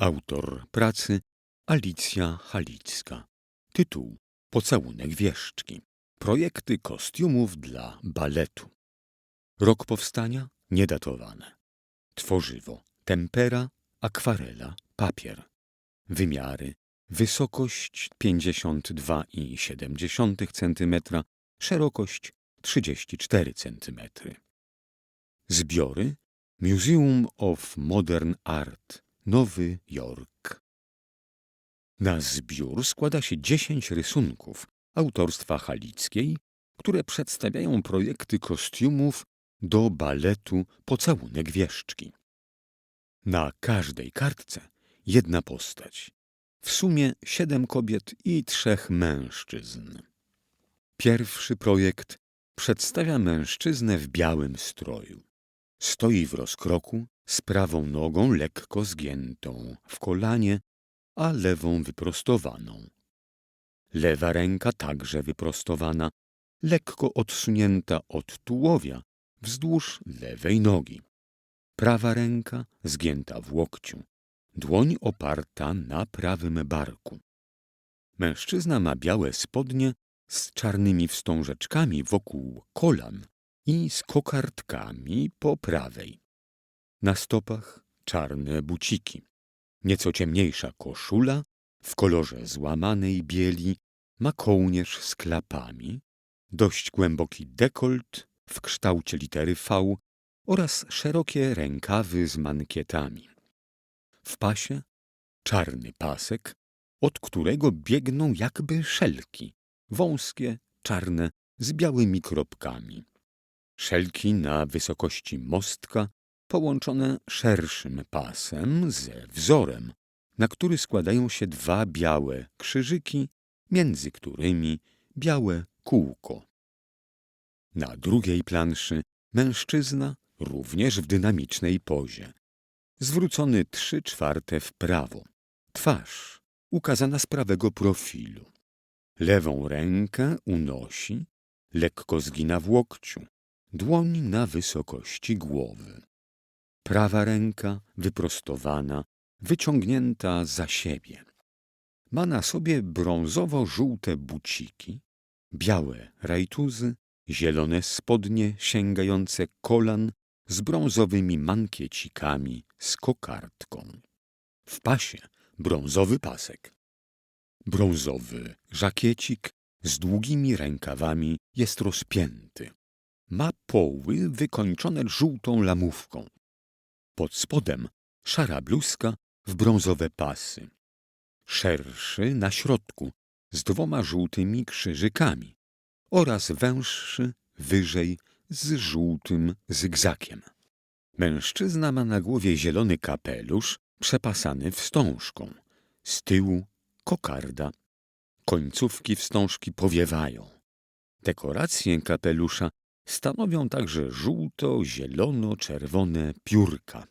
Autor pracy Alicja Halicka. Tytuł Pocałunek wieszczki. Projekty kostiumów dla baletu. Rok powstania niedatowane. Tworzywo tempera, akwarela, papier. Wymiary wysokość 52,7 cm, szerokość 34 cm. Zbiory Museum of Modern Art, Nowy Jork. Na zbiór składa się 10 rysunków autorstwa Halickiej, które przedstawiają projekty kostiumów do baletu Pocałunek Wieszczki. Na każdej kartce jedna postać. W sumie siedem kobiet i trzech mężczyzn. Pierwszy projekt przedstawia mężczyznę w białym stroju. Stoi w rozkroku z prawą nogą lekko zgiętą w kolanie, a lewą wyprostowaną. Lewa ręka także wyprostowana, lekko odsunięta od tułowia wzdłuż lewej nogi. Prawa ręka zgięta w łokciu, dłoń oparta na prawym barku. Mężczyzna ma białe spodnie z czarnymi wstążeczkami wokół kolan i z kokardkami po prawej. Na stopach czarne buciki. Nieco ciemniejsza koszula w kolorze złamanej bieli ma kołnierz z klapami, dość głęboki dekolt w kształcie litery V oraz szerokie rękawy z mankietami. W pasie czarny pasek, od którego biegną jakby szelki, wąskie, czarne, z białymi kropkami. Szelki na wysokości mostka, połączone szerszym pasem ze wzorem, na który składają się dwa białe krzyżyki, między którymi białe kółko. Na drugiej planszy mężczyzna, również w dynamicznej pozie. Zwrócony trzy czwarte w prawo. Twarz ukazana z prawego profilu. Lewą rękę unosi, lekko zgina w łokciu, dłoń na wysokości głowy. Prawa ręka wyprostowana, wyciągnięta za siebie. Ma na sobie brązowo-żółte buciki, białe rajtuzy, zielone spodnie sięgające kolan z brązowymi mankiecikami z kokardką. W pasie brązowy pasek. Brązowy żakiecik z długimi rękawami jest rozpięty. Ma poły wykończone żółtą lamówką. Pod spodem szara bluzka w brązowe pasy. Szerszy na środku z dwoma żółtymi krzyżykami oraz węższy wyżej z żółtym zygzakiem. Mężczyzna ma na głowie zielony kapelusz przepasany wstążką. Z tyłu kokarda. Końcówki wstążki powiewają. Dekoracje kapelusza stanowią także żółto-zielono-czerwone piórka.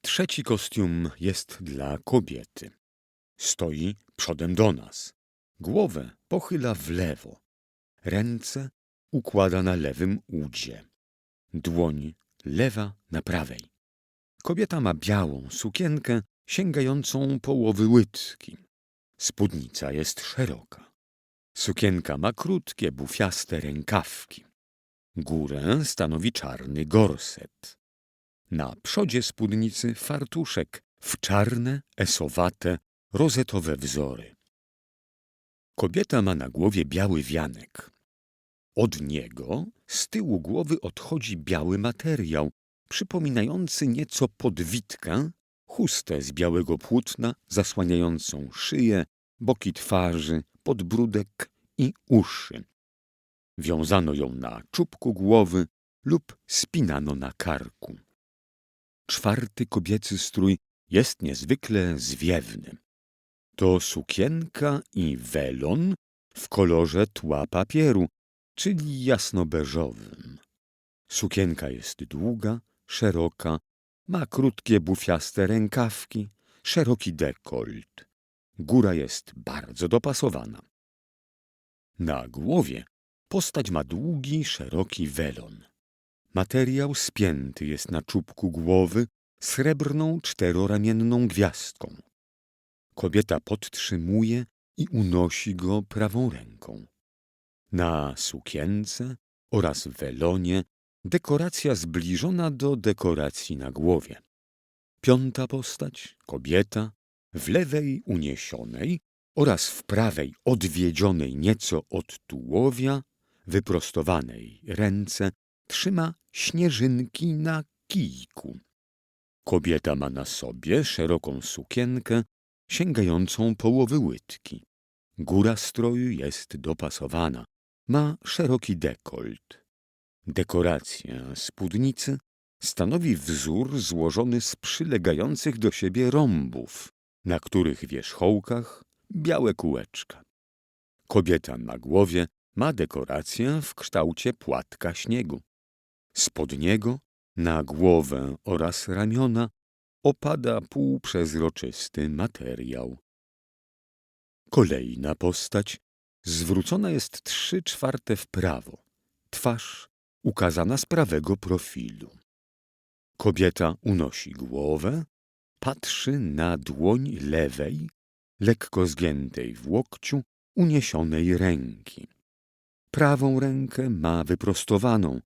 Trzeci kostium jest dla kobiety. Stoi przodem do nas. Głowę pochyla w lewo. Ręce układa na lewym udzie. Dłoń lewa na prawej. Kobieta ma białą sukienkę sięgającą połowy łydki. Spódnica jest szeroka. Sukienka ma krótkie, bufiaste rękawki. Górę stanowi czarny gorset. Na przodzie spódnicy fartuszek w czarne, esowate, rozetowe wzory. Kobieta ma na głowie biały wianek. Od niego z tyłu głowy odchodzi biały materiał, przypominający nieco podwitkę, chustę z białego płótna zasłaniającą szyję, boki twarzy, podbródek i uszy. Wiązano ją na czubku głowy lub spinano na karku. Czwarty kobiecy strój jest niezwykle zwiewny. To sukienka i welon w kolorze tła papieru, czyli jasnobeżowym. Sukienka jest długa, szeroka, ma krótkie bufiaste rękawki, szeroki dekolt. Góra jest bardzo dopasowana. Na głowie postać ma długi, szeroki welon. Materiał spięty jest na czubku głowy srebrną czteroramienną gwiazdką. Kobieta podtrzymuje i unosi go prawą ręką. Na sukience oraz welonie dekoracja zbliżona do dekoracji na głowie. Piąta postać, kobieta, w lewej uniesionej oraz w prawej odwiedzionej nieco od tułowia, wyprostowanej ręce, trzyma śnieżynki na kijku. Kobieta ma na sobie szeroką sukienkę sięgającą połowy łydki. Góra stroju jest dopasowana, ma szeroki dekolt. Dekoracja spódnicy stanowi wzór złożony z przylegających do siebie rąbów, na których wierzchołkach białe kółeczka. Kobieta na głowie ma dekorację w kształcie płatka śniegu. Spod niego na głowę oraz ramiona opada półprzezroczysty materiał. Kolejna postać zwrócona jest trzy czwarte w prawo, twarz ukazana z prawego profilu. Kobieta unosi głowę, patrzy na dłoń lewej, lekko zgiętej w łokciu, uniesionej ręki. Prawą rękę ma wyprostowaną,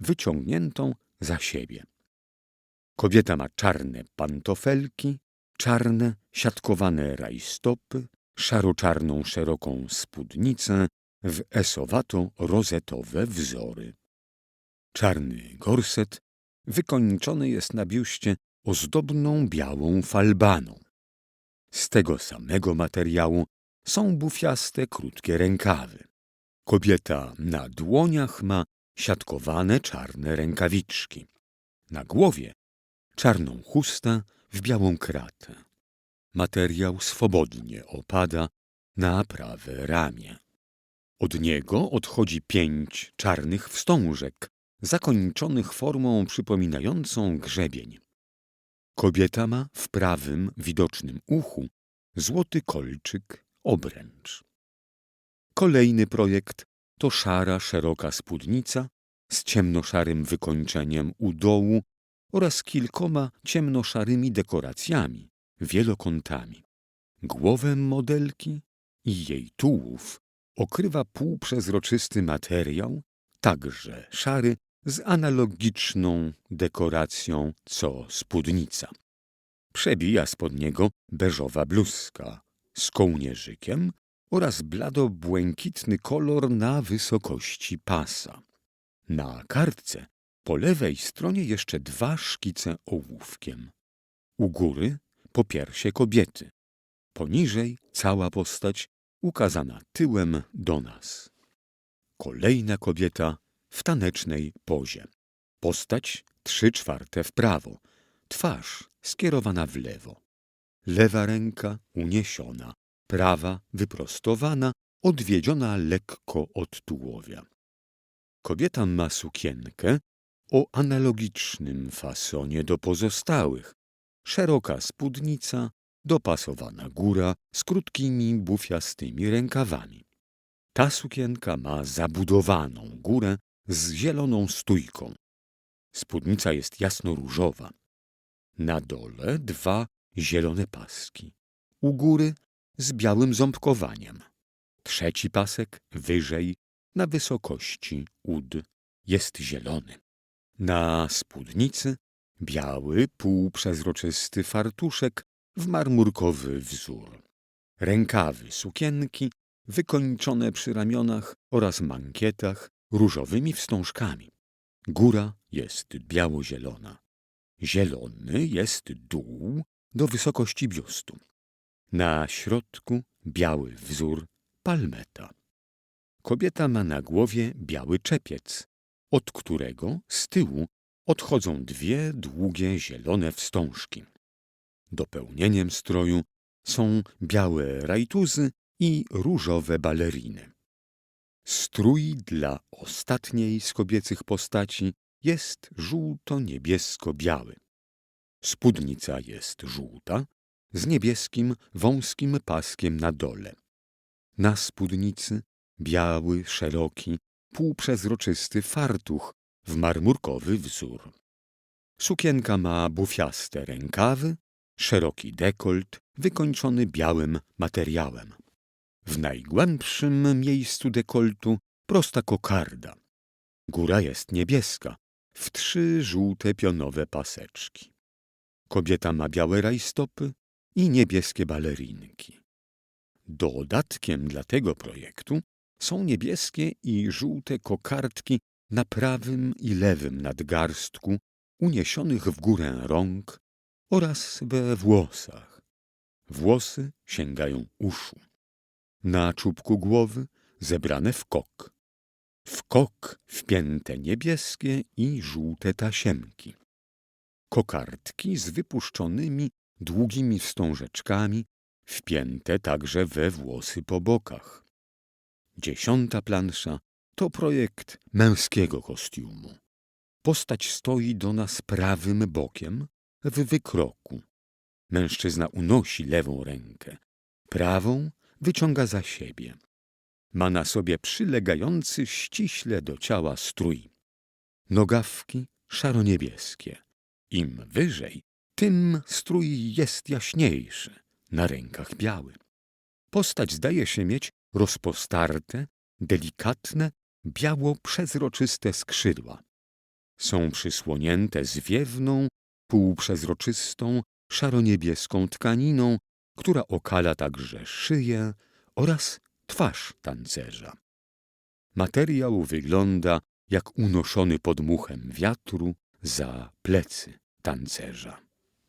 wyciągniętą za siebie. Kobieta ma czarne pantofelki, czarne, siatkowane rajstopy, szaro-czarną szeroką spódnicę w esowato-rozetowe wzory. Czarny gorset wykończony jest na biuście ozdobną białą falbaną. Z tego samego materiału są bufiaste krótkie rękawy. Kobieta na dłoniach ma siatkowane czarne rękawiczki. Na głowie czarną chustę w białą kratę. Materiał swobodnie opada na prawe ramię. Od niego odchodzi pięć czarnych wstążek, zakończonych formą przypominającą grzebień. Kobieta ma w prawym widocznym uchu złoty kolczyk obręcz. Kolejny projekt to szara, szeroka spódnica z ciemnoszarym wykończeniem u dołu oraz kilkoma ciemnoszarymi dekoracjami, wielokątami. Głowę modelki i jej tułów okrywa półprzezroczysty materiał, także szary, z analogiczną dekoracją co spódnica. Przebija spod niego beżowa bluzka z kołnierzykiem oraz blado-błękitny kolor na wysokości pasa. Na kartce po lewej stronie jeszcze dwa szkice ołówkiem. U góry po piersie kobiety. Poniżej cała postać ukazana tyłem do nas. Kolejna kobieta w tanecznej pozie. Postać trzy czwarte w prawo, twarz skierowana w lewo. Lewa ręka uniesiona, prawa wyprostowana, odwiedziona lekko od tułowia. Kobieta ma sukienkę o analogicznym fasonie do pozostałych. Szeroka spódnica, dopasowana góra z krótkimi bufiastymi rękawami. Ta sukienka ma zabudowaną górę z zieloną stójką. Spódnica jest jasno-różowa. Na dole dwa zielone paski. U góry z białym ząbkowaniem. Trzeci pasek wyżej, na wysokości ud, jest zielony. Na spódnicy biały, półprzezroczysty fartuszek w marmurkowy wzór. Rękawy sukienki wykończone przy ramionach oraz mankietach różowymi wstążkami. Góra jest biało-zielona. Zielony jest dół do wysokości biustu. Na środku biały wzór palmeta. Kobieta ma na głowie biały czepiec, od którego z tyłu odchodzą dwie długie zielone wstążki. Dopełnieniem stroju są białe rajtuzy i różowe baleriny. Strój dla ostatniej z kobiecych postaci jest żółto-niebiesko-biały. Spódnica jest żółta, z niebieskim, wąskim paskiem na dole. Na spódnicy biały, szeroki, półprzezroczysty fartuch w marmurkowy wzór. Sukienka ma bufiaste rękawy, szeroki dekolt wykończony białym materiałem. W najgłębszym miejscu dekoltu prosta kokarda. Góra jest niebieska, w trzy żółte pionowe paseczki. Kobieta ma białe rajstopy i niebieskie balerinki. Dodatkiem dla tego projektu są niebieskie i żółte kokardki na prawym i lewym nadgarstku, uniesionych w górę rąk oraz we włosach. Włosy sięgają uszu. Na czubku głowy zebrane w kok. W kok wpięte niebieskie i żółte tasiemki. Kokardki z wypuszczonymi, długimi wstążeczkami, wpięte także we włosy po bokach. Dziesiąta plansza to projekt męskiego kostiumu. Postać stoi do nas prawym bokiem w wykroku. Mężczyzna unosi lewą rękę, prawą wyciąga za siebie. Ma na sobie przylegający ściśle do ciała strój. Nogawki szaro-niebieskie. Im wyżej, tym strój jest jaśniejszy, na rękach biały. Postać zdaje się mieć rozpostarte, delikatne, biało-przezroczyste skrzydła. Są przysłonięte zwiewną, półprzezroczystą, szaro-niebieską tkaniną, która okala także szyję oraz twarz tancerza. Materiał wygląda jak unoszony pod muchem wiatru za plecy tancerza.